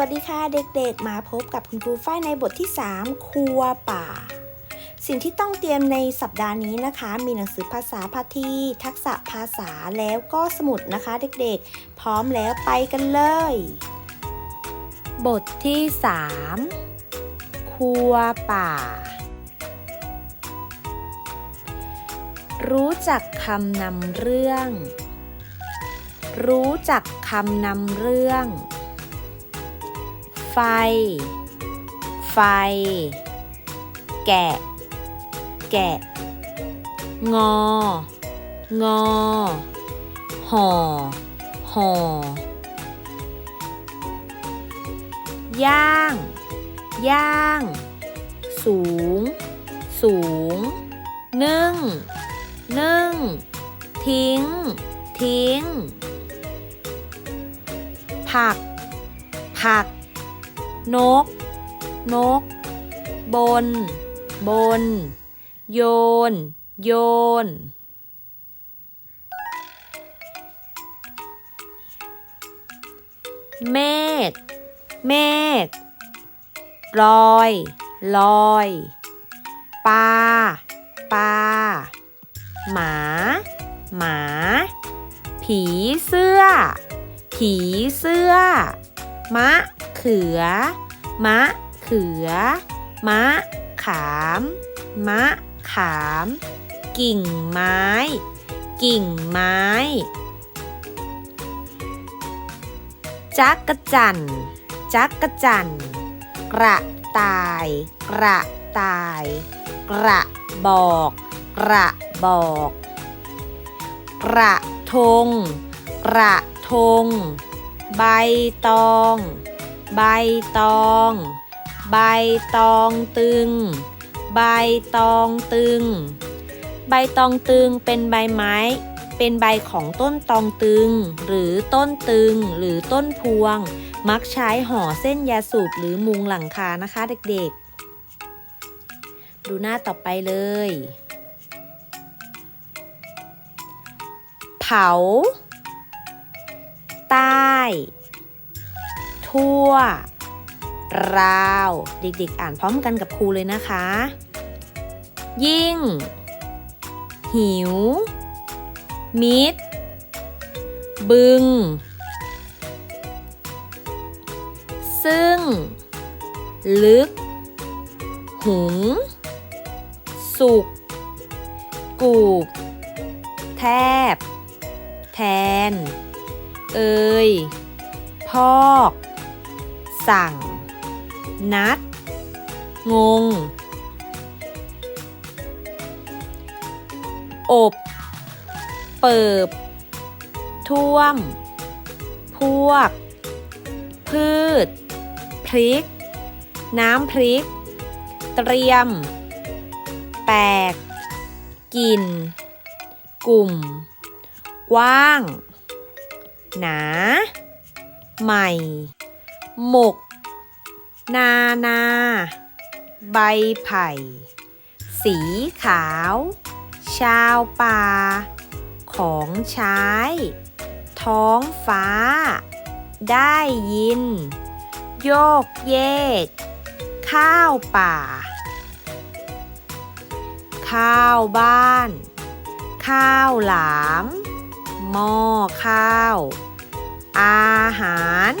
วัสดีค่ะเด็กๆ มาพบกับคุณครูฝ้ายในบทที่ 3 ครัวป่า สิ่งที่ต้องเตรียมในสัปดาห์นี้นะคะ มีหนังสือภาษาพาทีทักษะภาษาแล้วก็สมุดนะคะเด็กๆ พร้อมแล้วไปกันเลย บทที่ 3 ครัวป่า รู้จักคำนำเรื่อง รู้จักคำนำเรื่อง ไฟ ไฟ แกะ แกะ งอ งอ ห่อ ห่อย่าง ย่าง สูง สูง นึ่ง นึ่ง ทิ้ง ทิ้ง ผัก ผัก นก นก บน บน โยน โยน เมฆ เมฆ ลอย ลอย ปลา ปลา หมา หมา ผีเสื้อ ผีเสื้อ มะเขือ มะเขือ มะขาม มะขาม กิ่งไม้ กิ่งไม้ จักกะจั่นจักกะจั่นกระต่าย กระต่าย กระบอก กระบอก กระทง กระทง ใบตอง ใบตอง ใบตองตึง ใบตองตึง ใบตองตึงเป็นใบไม้ เป็นใบของต้นตองตึง หรือต้นตึง หรือต้นพวง มักใช้ห่อเส้นยาสูบหรือมุงหลังคานะคะเด็กๆ ดูหน้าต่อไปเลย เผา ใต้ ทั่ว ราว เด็กๆ อ่านพร้อมกันกับครูเลยนะคะ ยิ่ง หิว มิด บึง ซึ่ง ลึก หุง สุก กูกแทบ แทน เอ่ย พอก สั่ง นัด งง อบ เปิบ ท่วม พวก พืช พริก น้ำพริก เตรียม แปลก กิน กลุ่ม กว้าง หนา ใหม่ หมก นานา ใบไผ่ สีขาว ชาวป่า ของใช้ ท้องฟ้า ได้ยิน โยกเยก ข้าวป่า ข้าวบ้าน ข้าวหลามหม้อข้าว อาหาร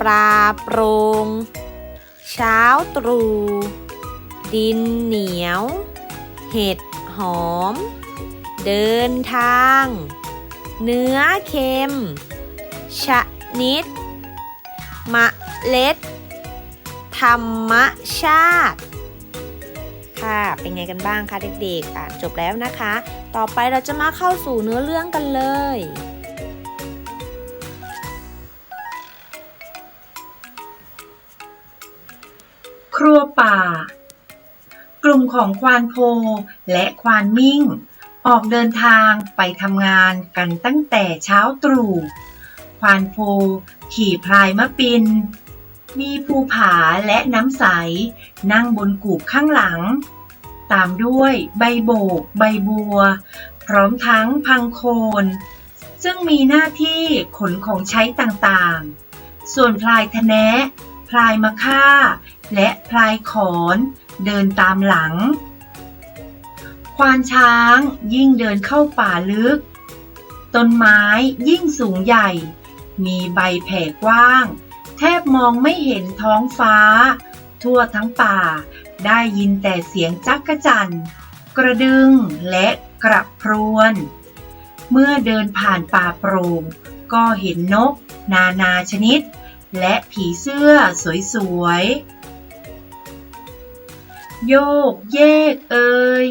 ปลาโปรง เช้าตรู่ ดินเหนียว เห็ดหอม เดินทาง เนื้อเค็ม ชะนิด มะเล็ด ธรรมชาติค่ะเป็นไงกันบ้างคะเด็กๆอ่านจบแล้วนะคะ ต่อไปเราจะมาเข้าสู่เนื้อเรื่องกันเลย ครัวป่า กลุ่มของควานโพและควานมิ่ง ออกเดินทางไปทำงานกันตั้งแต่เช้าตรู่ ควานโพขี่พลายมะปิน มีภูผาและน้ำใส นั่งบนกูบข้างหลัง ตามด้วยใบโบก ใบบัว พร้อมทั้งพังโคน ซึ่งมีหน้าที่ขนของใช้ต่างๆ ส่วนพลายทะแนะพลายมะค่า และพลายขอนเดินตามหลัง ควานช้างยิ่งเดินเข้าป่าลึก ต้นไม้ยิ่งสูงใหญ่ มีใบแผ่กว้าง แทบมองไม่เห็นท้องฟ้า ทั่วทั้งป่าได้ยินแต่เสียงจักกะจั่นกระดึงและกระพรวน เมื่อเดินผ่านป่าโปร่งก็เห็นนก นานาชนิด และผีเสื้อสวยๆ โยกเยกเอ่ย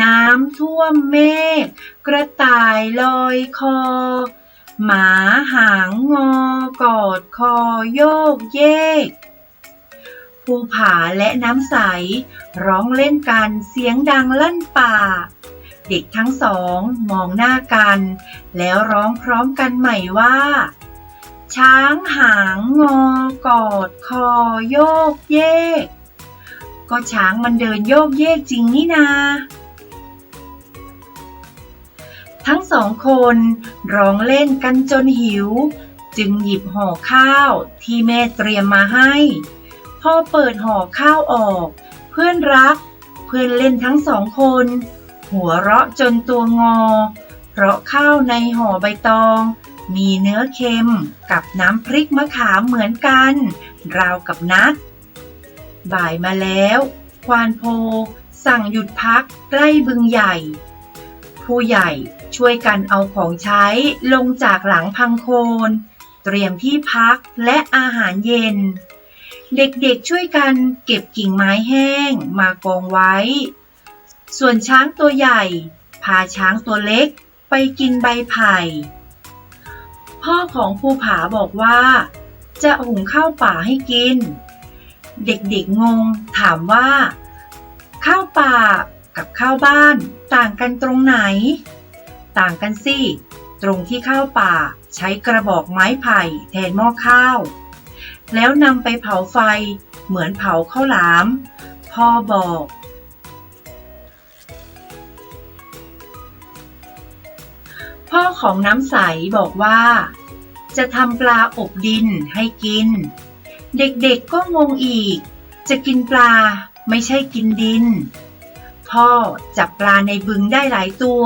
น้ำท่วมเมฆกระต่ายลอยคอ หมาหางงอกอดคอโยกเยกภูผาและน้ำใส ร้องเล่นกันเสียงดังลั่นป่า เด็กทั้งสองมองหน้ากัน แล้วร้องพร้อมกันใหม่ว่า ช้างหางงอกอดคอโยกเยก ก็ช้างมันเดินโยกเยกจริงนี่นา ทั้งสองคนร้องเล่นกันจนหิว จึงหยิบห่อข้าวที่แม่เตรียมมาให้ พอเปิดห่อข้าวออก เพื่อนรัก เพื่อนเล่นทั้งสองคน หัวเราะจนตัวงอ เพราะข้าวในห่อใบตองมีเนื้อเค็มกับน้ำพริกมะขามเหมือนกัน ราวกับนัด บ่ายมาแล้ว ควานโพ สั่งหยุดพักใกล้บึงใหญ่ ผู้ใหญ่ช่วยกันเอาของใช้ลงจากหลังพังโคน เตรียมที่พักและอาหารเย็น เด็กๆช่วยกันเก็บกิ่งไม้แห้งมากองไว้ ส่วนช้างตัวใหญ่ พาช้างตัวเล็กไปกินใบไผ่ พ่อของภูผาบอกว่า จะหุงข้าวป่าให้กิน เด็กๆงง ถามว่า ข้าวป่ากับข้าวบ้าน ต่างกันตรงไหน ต่างกันสิ ตรงที่ข้าวป่าใช้กระบอกไม้ไผ่แทนหม้อข้าว แล้วนำไปเผาไฟเหมือนเผาข้าวหลาม พ่อบอก พ่อของน้ำใสบอกว่า จะทำปลาอบดินให้กิน เด็กๆก็งงอีก จะกินปลาไม่ใช่กินดิน พ่อจับปลาในบึงได้หลายตัว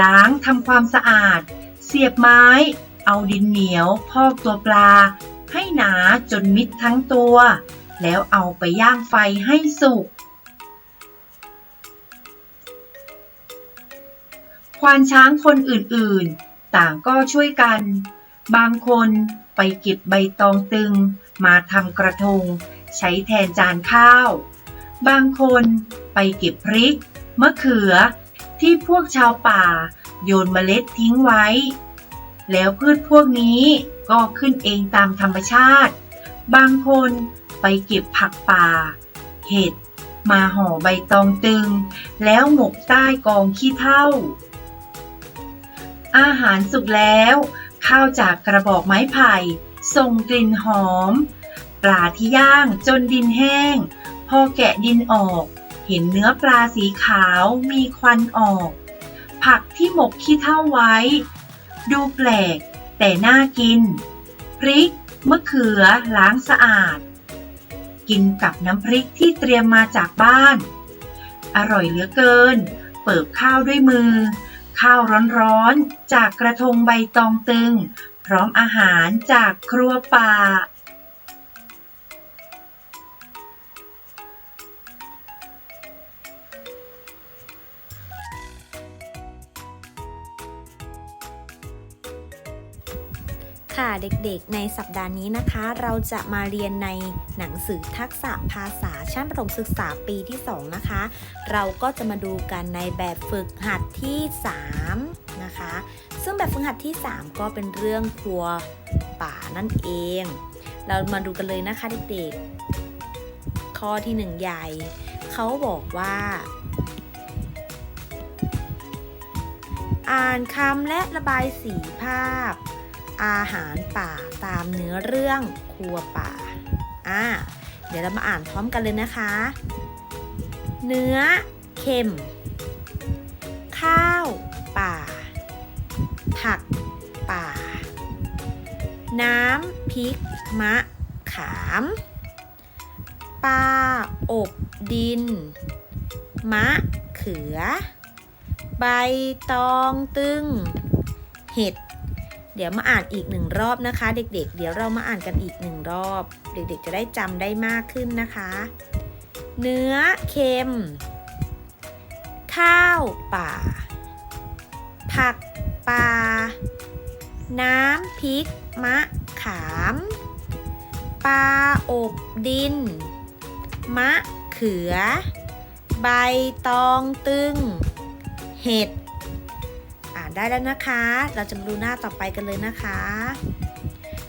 ล้างทำความสะอาด เสียบไม้ เอาดินเหนียวพอกตัวปลา ให้หนาจนมิดทั้งตัว แล้วเอาไปย่างไฟให้สุกควานช้างคนอื่นๆ ต่างก็ช่วยกัน บางคน ไปเก็บใบตองตึง มาทำกระทง ใช้แทนจานข้าว บางคนไปเก็บพริก มะเขือ ที่พวกชาวป่า โยนเมล็ดทิ้งไว้ แล้วพืชพวกนี้ก็ขึ้นเองตามธรรมชาติ บางคนไปเก็บผักป่า เห็ดมาห่อใบตองตึง แล้วหมกใต้กองขี้เถ้า อาหารสุกแล้ว ข้าวจากกระบอกไม้ไผ่ส่งกลิ่นหอม ปลาที่ย่างจนดินแห้ง พอแกะดินออก เห็นเนื้อปลาสีขาวมีควันออก ผักที่หมกขี้เถ้าไว้ ดูแปลก แต่น่ากิน พริกมะเขือล้างสะอาด กินกับน้ำพริกที่เตรียมมาจากบ้าน อร่อยเหลือเกิน เปิบข้าวด้วยมือ ข้าวร้อนๆ จากกระทงใบตองตึง พร้อมอาหารจากครัวป่า เด็กๆ ในสัปดาห์นี้นะคะ เราจะมาเรียนในหนังสือทักษะภาษาชั้นประถมศึกษาปีที่ 2 นะคะ เราก็จะมาดูกันในแบบฝึกหัดที่ 3 นะคะ ซึ่งแบบฝึกหัดที่ 3 ก็เป็นเรื่องครัวป่านั่นเอง เรามาดูกันเลยนะคะเด็กๆ ข้อที่ 1 ใหญ่ เขาบอกว่าอ่านคำและระบายสีภาพ อาหารป่าตามเนื้อเรื่องครัวป่าอ่าเดี๋ยวเรามาอ่านพร้อมกันเลยนะคะ เนื้อเค็ม ข้าวป่า ผักป่า น้ำพริกมะขามปลาอบดิน มะเขือ ใบตองตึง เห็ด เดี๋ยวมาอ่านอีกหนึ่งรอบนะคะ เด็กๆเดี๋ยวเรามาอ่านกันอีกหนึ่งรอบ เด็กๆ จะได้จำได้มากขึ้นนะคะ เนื้อเค็ม ข้าวป่า ผักป่า น้ำพริกมะขามปลาอบดิน มะเขือ ใบตองตึง เห็ด ได้แล้วนะคะ เราจะมาดูหน้าต่อไปกันเลยนะคะ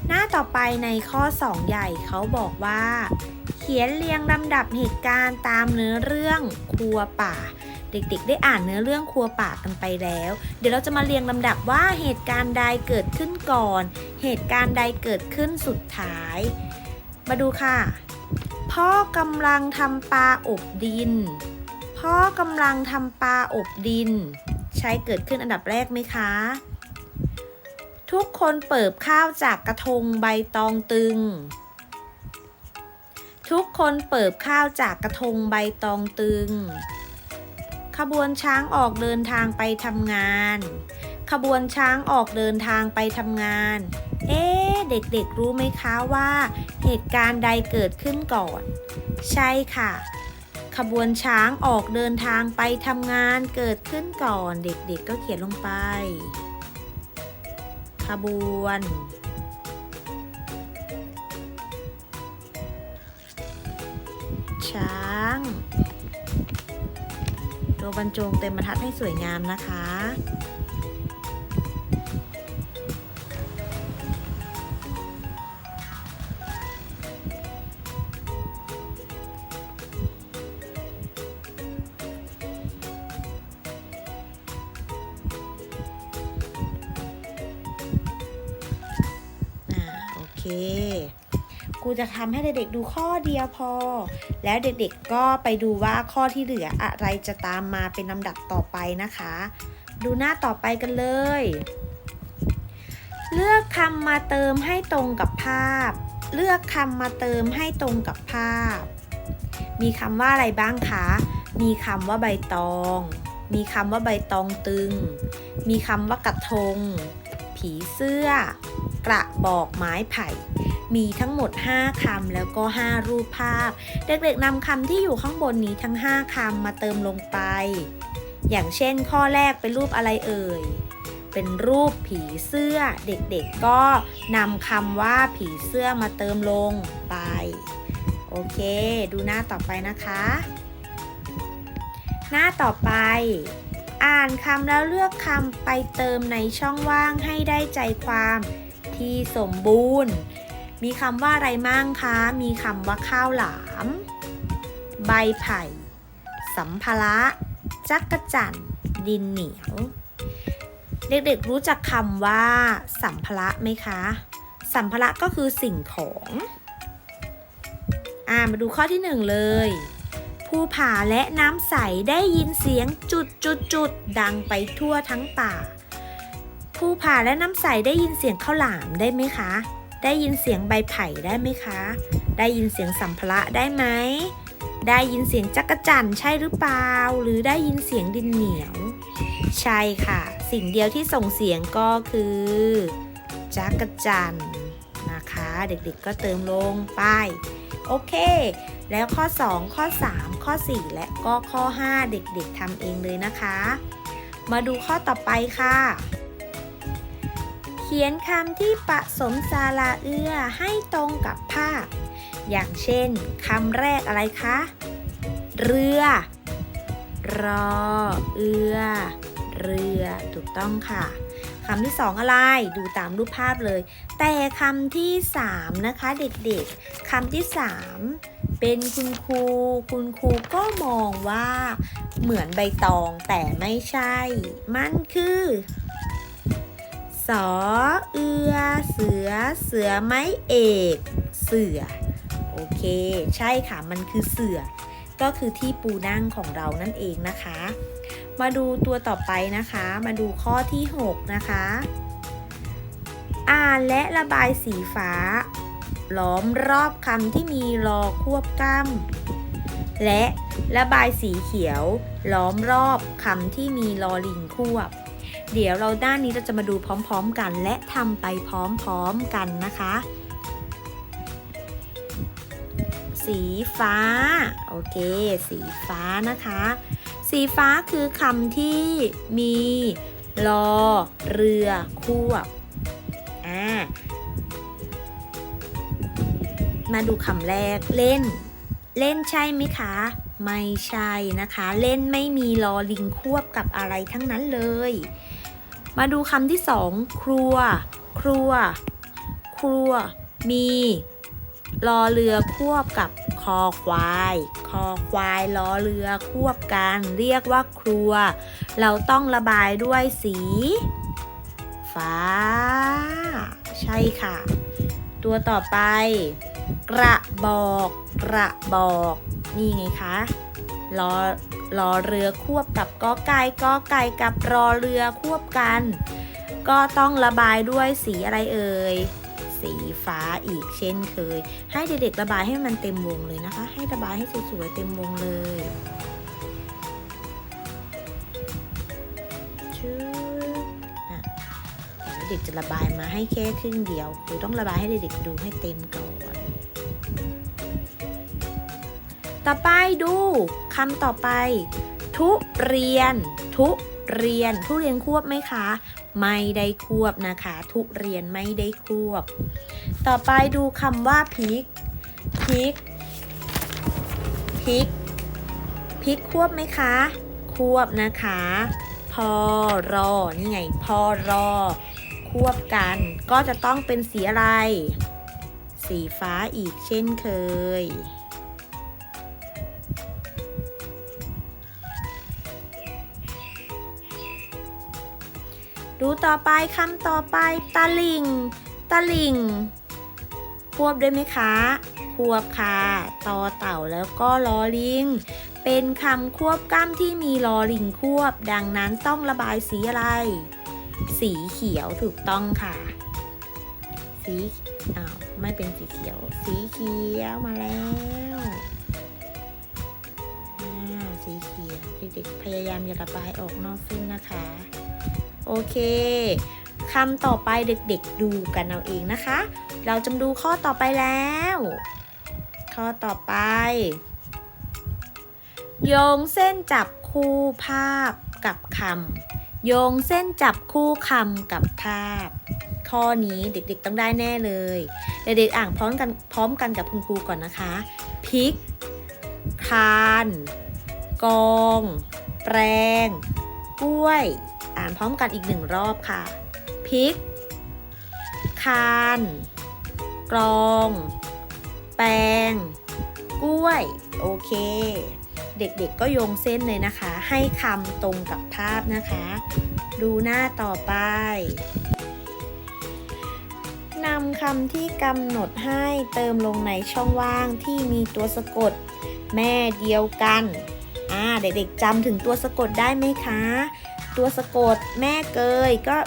หน้าต่อไปในข้อ 2 ใหญ่เขาบอกว่า เขียนเรียงลำดับเหตุการณ์ตามเนื้อเรื่องครัวป่า เด็กๆ ได้อ่านเนื้อเรื่องครัวป่ากันไปแล้ว เดี๋ยวเราจะมาเรียงลำดับว่าเหตุการณ์ใดเกิดขึ้นก่อน เหตุการณ์ใดเกิดขึ้นสุดท้าย มาดูค่ะ พ่อกำลังทำปลาอบดิน พ่อกำลังทำปลาอบดิน ใช้เกิดขึ้นอันดับแรกไหมคะ ทุกคนเปิบข้าวจากกระทงใบตองตึง ทุกคนเปิบข้าวจากกระทงใบตองตึง ขบวนช้างออกเดินทางไปทำงาน ขบวนช้างออกเดินทางไปทำงาน เอ๊เด็กๆรู้ไหมคะว่า เหตุการณ์ใดเกิดขึ้นก่อน ใช่ค่ะ ขบวนช้างออกเดินทางไปทำงานเกิดขึ้นก่อนเด็กๆก็เขียนลงไป ขบวน ช้าง ตัวบรรจงเต็มบรรทัดให้สวยงามนะคะ จะทำให้เด็กๆดูข้อเดียวพอ แล้วเด็กๆก็ไปดูว่าข้อที่เหลืออะไรจะตามมาเป็นลำดับต่อไปนะคะ ดูหน้าต่อไปกันเลย เลือกคำมาเติมให้ตรงกับภาพ เลือกคำมาเติมให้ตรงกับภาพ มีคำว่าอะไรบ้างคะ มีคำว่าใบตอง มีคำว่าใบตองตึง มีคำว่ากระทง ผีเสื้อ กระบอกไม้ไผ่ มีทั้งหมด 5คำแล้วก็ 5 รูปภาพ เด็กๆนำคำที่อยู่ข้างบนนี้ทั้ง 5คำมาเติมลงไป อย่างเช่น ข้อแรกเป็นรูปอะไรเอ่ย เป็นรูปผีเสื้อ เด็กๆก็นำคำว่าผีเสื้อมาเติมลงไป โอเค ดูหน้าต่อไปนะคะ หน้าต่อไปอ่านคำแล้วเลือกคำไปเติมในช่องว่างให้ได้ใจความที่สมบูรณ์ มีคำว่าอะไรมั่งคะ มีคำว่าข้าวหลาม ใบไผ่ สัมภาระ จักจั่นดินเหนียว เด็กๆรู้จักคำว่า สัมภาระไหมคะ สัมภาระก็คือสิ่งของ อ่ามาดูข้อที่หนึ่งเลยภูผาและน้ำใสได้ยินเสียงจุดจุดจุดดังไปทั่วทั้งป่าภูผาและน้ำใสได้ยินเสียงข้าวหลามได้ไหมคะ ได้ยินเสียงใบไผ่ได้ไหมคะ ได้ยินเสียงสัมภาระได้ไหม ได้ยินเสียงจักรจั่นใช่หรือเปล่า หรือได้ยินเสียงดินเหนียว ใช่ค่ะ สิ่งเดียวที่ส่งเสียงก็คือ จักรจั่นนะคะ เด็กๆก็เติมลงไป โอเค แล้วข้อ 2 ข้อ 3 ข้อ 4 และก็ข้อ 5 เด็กๆทำเองเลยนะคะ มาดูข้อต่อไปค่ะ เขียนคำที่ผสมสาระเอื้อให้ตรงกับภาพ อย่างเช่นคำแรกอะไรคะ เรือ รอ เอือ เรือ ถูกต้องค่ะคำที่สองอะไรดูตามรูปภาพเลย แต่คำที่สามนะคะเด็กๆคำที่สามเป็นคุณครู คุณครูก็มองว่าเหมือนใบตองแต่ไม่ใช่ มันคือ สอเอือ เสือ เสือไม้เอก เสือ โอเค ใช่ค่ะ มันคือเสือ ก็คือที่ปูนั่งของเรานั่นเองนะคะ มาดูตัวต่อไปนะคะ มาดูข้อที่ 6 นะคะ อ่านและระบายสีฟ้า ล้อมรอบคำที่มีรอควบกล้ำและระบายสีเขียว ล้อมรอบคำที่มีลอลิงควบ เดี๋ยวเราด้านนี้เราจะมาดูพร้อมๆกัน และทำไปพร้อมๆกันนะคะ สีฟ้า โอเค สีฟ้านะคะ สีฟ้าคือคำที่มีรอเรือควบอ่ามาดูคำแรกเล่น เล่นใช่ไหมคะ ไม่ใช่นะคะ เล่นไม่มีลอลิงควบกับอะไรทั้งนั้นเลย มาดูคำที่สองครัว ครัว ครัว มีรอเรือควบกับคอควาย คอควายรอเรือควบกันเรียกว่าครัว เราต้องระบายด้วยสี ฟ้า ใช่ค่ะ ตัวต่อไป กระบอก กระบอก นี่ไงคะ รอรอเรือควบกับกอไก่กอไก่กับรอเรือควบกัน ก็ต้องระบายด้วยสีอะไรเอ่ยสีฟ้าอีกเช่นเคย ให้เด็กๆระบายให้มันเต็มวงเลยนะคะ ให้ระบายให้สวยๆเต็มวงเลยชื่ออะเดี๋ยวเด็กจะระบายมาให้แค่ครึ่งเดียวคือต้องระบายให้เด็กๆดูให้เต็มก่อน ต่อไปดูคำต่อไป ทุเรียน ทุเรียน ทุเรียนควบไหมคะ ไม่ได้ควบนะคะ ทุเรียนไม่ได้ควบ ต่อไปดูคำว่าพริกพริกพริกพริกควบไหมคะ ควบนะคะ พอรอนี่ไง พอรอ ควบกัน ก็จะต้องเป็นสีอะไร สีฟ้าอีกเช่นเคย ดูต่อไปคำต่อไปตะลิงตะลิงควบด้วยไหมคะควบค่ะตอเต่าแล้วก็ลอลิง เป็นคำควบกล้ำที่มีลอลิงควบ ดังนั้นต้องระบายสีอะไร สีเขียวถูกต้องค่ะ สีอ้าวไม่เป็นสีเขียว สีเขียวมาแล้วอ่าสีเขียวเด็กๆพยายามอย่าระบายออกนอกเส้นนะคะ โอเคคำต่อไปเด็กๆดูกันเอาเองนะคะ เราจะมาดูข้อต่อไปแล้ว ข้อต่อไป โยงเส้นจับคู่ภาพกับคำโยงเส้นจับคู่คำกับภาพ ข้อนี้เด็กๆต้องได้แน่เลย เด็กๆอ่านพร้อมกันพร้อมกันกับคุณครูก่อนนะคะพริกคาน กอง แปรงกล้วย อ่านพร้อมกันอีกหนึ่งรอบค่ะพริก คาน กรอง แปงกล้วย โอเค เด็กๆก็โยงเส้นเลยนะคะ ให้คำตรงกับภาพนะคะ ดูหน้าต่อไปนำคำที่กำหนดให้เติมลงในช่องว่างที่มีตัวสะกด แม่เดียวกัน อ่า เด็กๆจำถึงตัวสะกดได้ไหมคะ ตัวสะกด แม่เกยก็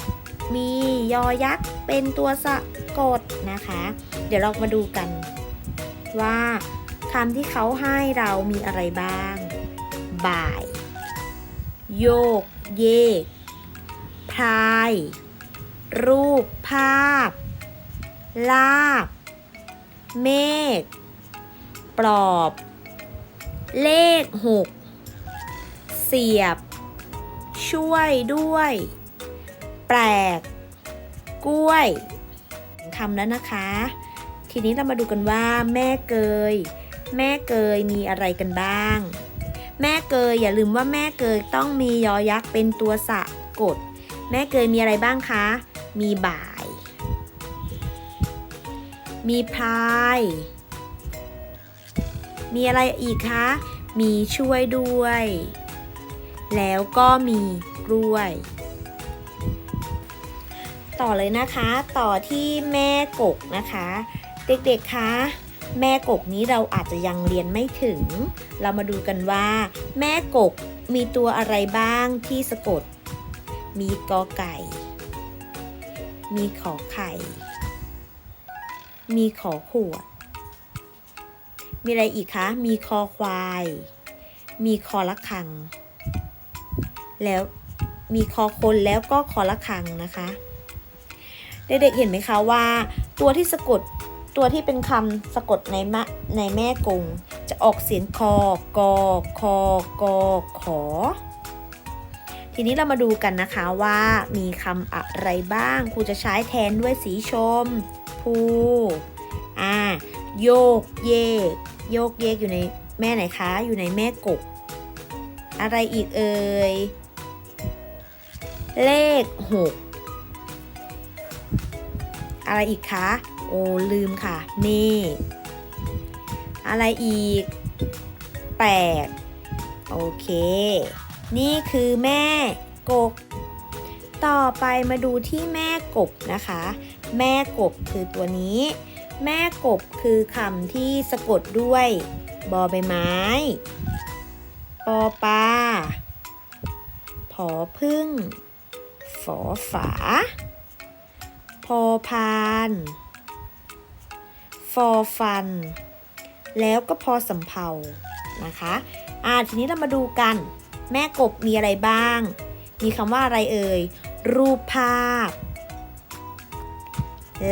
มียอยักษ์เป็นตัวสะกดนะคะ เดี๋ยวเรามาดูกัน ว่าคำที่เขาให้เรามีอะไรบ้าง บ่าย โยก เยก พราย รูปภาพ ลาบ เมฆ ปลอบ เลขหก เสียบ ช่วยด้วย แปลก กล้วยคำแล้วนะคะ ทีนี้เรามาดูกันว่า แม่เกย แม่เกยมีอะไรกันบ้าง แม่เกยอย่าลืมว่าแม่เกยต้องมียอยักษ์เป็นตัวสะกด แม่เกยมีอะไรบ้างคะ มีบ่าย มีพาย มีอะไรอีกคะ มีช่วยด้วย แล้วก็มีกล้วย ต่อเลยนะคะ ต่อที่แม่กกนะคะ เด็กๆคะแม่กกนี้เราอาจจะยังเรียนไม่ถึง เรามาดูกันว่า แม่กกมีตัวอะไรบ้างที่สะกด มีกอไก่ มีขอไข่ มีขอขวด มีอะไรอีกคะ มีคอควาย มีคอละคัง แล้วมีคอคนแล้วก็คอละคังนะคะเด็กๆเห็นไหมคะว่าตัวที่สะกดตัวที่เป็นคำสะกดในมะในแม่กงจะออกเสียงคอกอคอกอขอ ทีนี้เรามาดูกันนะคะว่ามีคำอะไรบ้างครูจะใช้แทนด้วยสีชมพูอ่าโยกเยก โยกเยกอยู่ในแม่ไหนคะ อยู่ในแม่กบ อะไรอีกเอ่ย เลขหกอะไรอีกคะ โอ้ลืมค่ะเมอะไรอีกแปดโอเค นี่คือแม่กบ ต่อไปมาดูที่แม่กบนะคะ แม่กบคือตัวนี้ แม่กบคือคำที่สะกดด้วยบอใบไม้ ปอปลาผอพึ่ง ฝอฝา พอพาน ฟอฟัน แล้วก็พอสำเภานะคะอ่าทีนี้เรามาดูกัน แม่กบมีอะไรบ้าง มีคำว่าอะไรเอ่ย รูปภาพ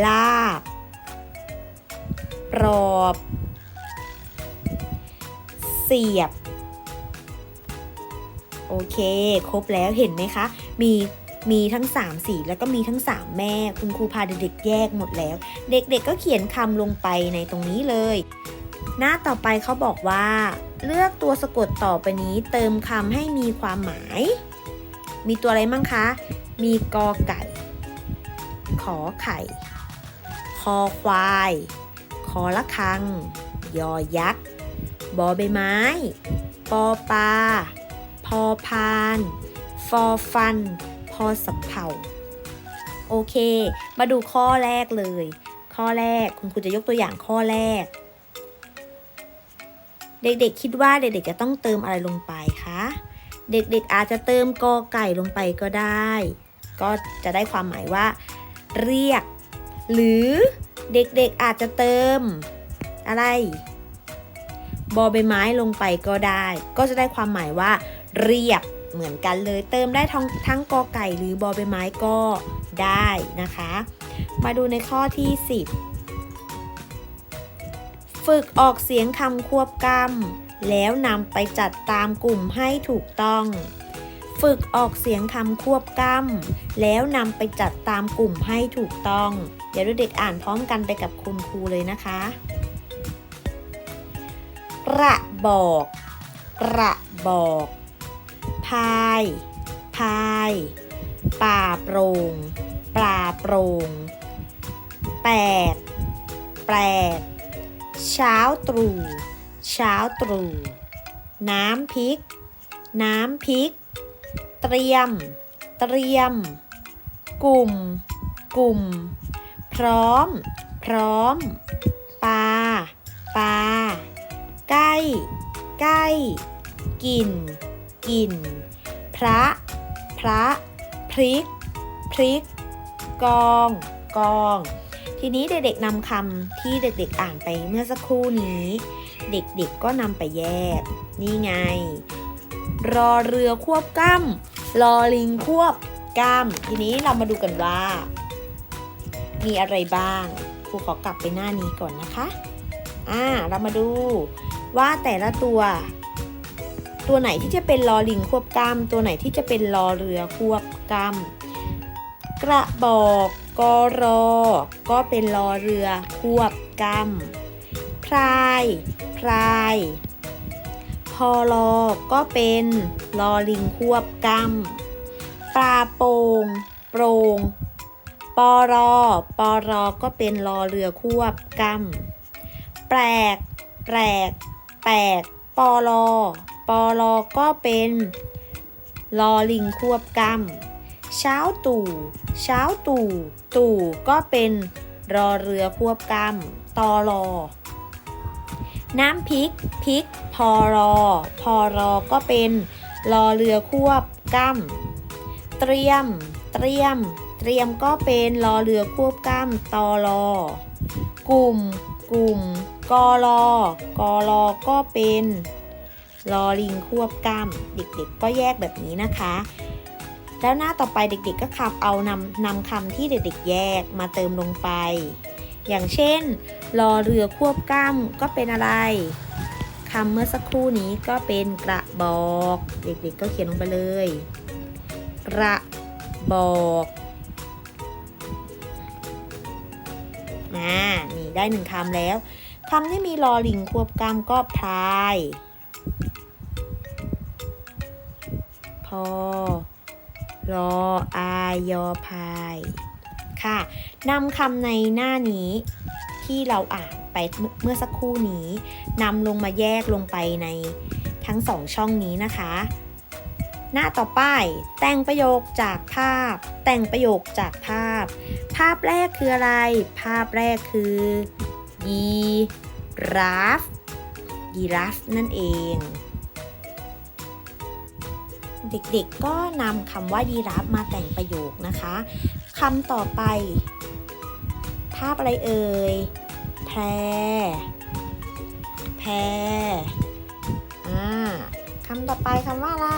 ลาบปลอบ เสียบ โอเค ครบแล้วเห็นไหมคะ มี มีทั้ง 3 สีแล้วก็มีทั้ง 3 แม่ คุณครูพาเด็กๆแยกหมดแล้ว เด็กๆก็เขียนคำลงไปในตรงนี้เลย หน้าต่อไปเขาบอกว่า เลือกตัวสะกดต่อไปนี้เติมคำให้มีความหมาย มีตัวอะไรมั่งคะ มีกอไก่ ขอไข่ คอควาย คอละคัง ยอยักษ์ บอใบไม้ ปอปลาพอพาน ฟอฟัน พอสำเภาโอเค มาดูข้อแรกเลย ข้อแรกคุณครูจะยกตัวอย่างข้อแรก เด็กๆคิดว่าเด็กๆจะต้องเติมอะไรลงไปคะเด็กๆอาจจะเติมกอไก่ลงไปก็ได้ ก็จะได้ความหมายว่า เรียก หรือเด็กๆอาจจะเติม อะไรบอใบไม้ลงไปก็ได้ ก็จะได้ความหมายว่า เรียบ เหมือนกันเลยเติมได้ทั้งทั้งกอไก่หรือบอใบไม้ก็ได้นะคะ มาดูในข้อที่ 10 ฝึกออกเสียงคำควบกล้ำแล้วนำไปจัดตามกลุ่มให้ถูกต้อง ฝึกออกเสียงคำควบกล้ำแล้วนำไปจัดตามกลุ่มให้ถูกต้อง เดี๋ยวเด็กอ่านพร้อมกันไปกับคุณครูเลยนะคะกระบอกกระบอก พาย พาย ป่าโปร่งปลาโปร่งแปดแปดเช้าตรู่เช้าตรู่น้ำพริก น้ำพริก เตรียม เตรียม กลุ่ม กลุ่ม พร้อม พร้อม ปลา ปลา ใกล้ ใกล้ กิน กินพระ พระ พริก พริก กอง กอง ทีนี้เด็กๆนำคำที่เด็กๆอ่านไปเมื่อสักครู่นี้ เด็กๆก็นำไปแยก นี่ไง รอเรือควบกล้ำรอลิงควบกล้ำทีนี้เรามาดูกันว่า มีอะไรบ้างครูขอกลับไปหน้านี้ก่อนนะคะ อ่า เรามาดูว่าแต่ละตัว ตัวไหนที่จะเป็นลอลิงควบกล้ำตัวไหนที่จะเป็นลอเรือควบกล้ำกระบอกกอรอ ก็เป็นลอเรือควบกล้ำพรายพรายพอลอก็เป็นลอลิงควบกำปลาโปงโปรง ปอรอ ปอรอ ก็เป็นลอเรือควบกำแปลก แปลก แปลก ปอลอ ปอลอก็เป็นลอลิงควบกำเช้าตู่ เช้าตู่ ตู่ก็เป็นรอเรือควบกำตอรอน้ำพริกพริกพอรอพอรอก็เป็นรอเรือควบกำเตรียม เตรียม เตรียมก็เป็นรอเรือควบกล้ำตอรอกลุ่ม กลุ่มกอลอกอลอก็เป็น ลอลิงควบกล้ำเด็กๆ ก็แยกแบบนี้นะคะ แล้วหน้าต่อไปเด็กๆ ก็ขับเอานำนำคำที่เด็กๆ แยกมาเติมลงไป อย่างเช่นรอเรือควบกล้ำก็เป็นอะไรคำเมื่อสักครู่นี้ก็เป็นกระบอก เด็กๆ ก็เขียนลงไปเลย กระบอกอ่านี่ได้หนึ่งคำแล้วคำที่มีรอลิงควบกล้ำก็พลาย พอรออายอพายค่ะนำคำในหน้านี้ที่เราอ่านไปเมื่อสักครู่นี้นำลงมาแยกลงไปในทั้งสองช่องนี้นะคะ หน้าต่อไปแต่งประโยคจากภาพ แต่งประโยคจากภาพ ภาพแรกคืออะไร ภาพแรกคือยีราฟยีราฟนั่นเอง เด็กๆก็นำคำว่ายีราฟมาแต่งประโยคนะคะคำต่อไป ภาพอะไรเอ่ยแพรแพรอ่าคำต่อไปคำว่าอะไร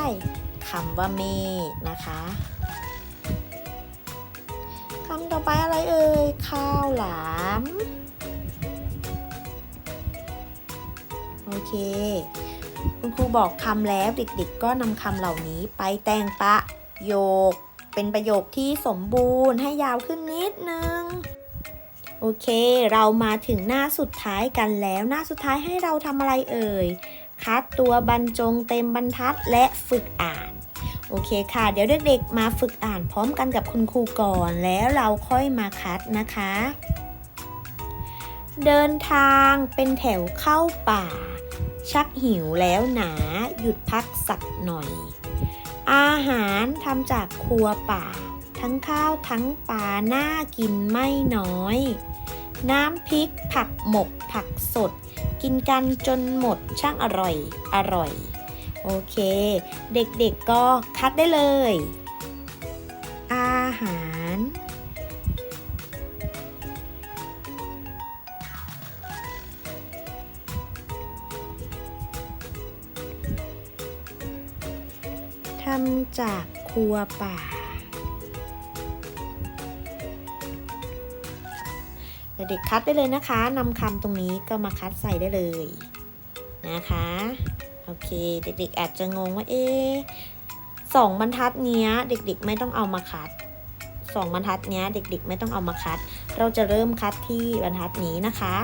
คำว่าเมฆนะคะคำต่อไปอะไรเอ่ยข้าวหลามโอเค คุณครูบอกคำแล้วเด็กๆ ก็นำคำเหล่านี้ไปแต่งประโยค เป็นประโยคที่สมบูรณ์ให้ยาวขึ้นนิดนึง โอเค เรามาถึงหน้าสุดท้ายกันแล้ว หน้าสุดท้ายให้เราทำอะไรเอ่ย คัดตัวบรรจงเต็มบรรทัดและฝึกอ่านโอเคค่ะ เดี๋ยวเด็กๆ มาฝึกอ่านพร้อมกันกับคุณครูก่อนแล้วเราค่อยมาคัดนะคะ เดินทางเป็นแถวเข้าป่า ชักหิวแล้วหนาหยุดพักสักหน่อย อาหารทำจากครัวป่า ทั้งข้าวทั้งปลาน่ากินไม่น้อย น้ำพริกผักหมกผักสด กินกันจนหมดช่างอร่อยอร่อย โอเค เด็กๆก็คัดได้เลย อาหารำจากครัวป่า เด็กๆคัดได้เลยนะคะนำคำตรงนี้ก็มาคัดใส่ได้เลยนะคะ โอเค เด็กๆอาจจะงงว่าเอ๊สองบรรทัดเนี้ย เด็กๆไม่ต้องเอามาคัดสองบรรทัดเนี้ย เด็กๆไม่ต้องเอามาคัด เราจะเริ่มคัดที่บรรทัดนี้นะคะ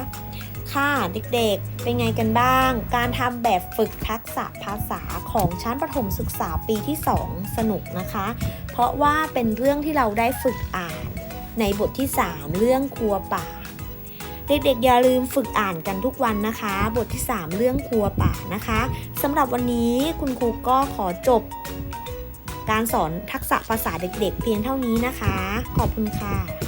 ค่ะเด็กๆ เป็นไงกันบ้าง การทำแบบฝึกทักษะภาษาของชั้นประถมศึกษาปีที่ 2 สนุกนะคะ เพราะว่าเป็นเรื่องที่เราได้ฝึกอ่านในบทที่ 3 เรื่องครัวป่า เด็กๆอย่าลืมฝึกอ่านกันทุกวันนะคะ บทที่ 3 เรื่องครัวป่านะคะสำหรับวันนี้คุณครูก็ขอจบ การสอนทักษะภาษาเด็กๆ เพียงเท่านี้นะคะ ขอบคุณค่ะ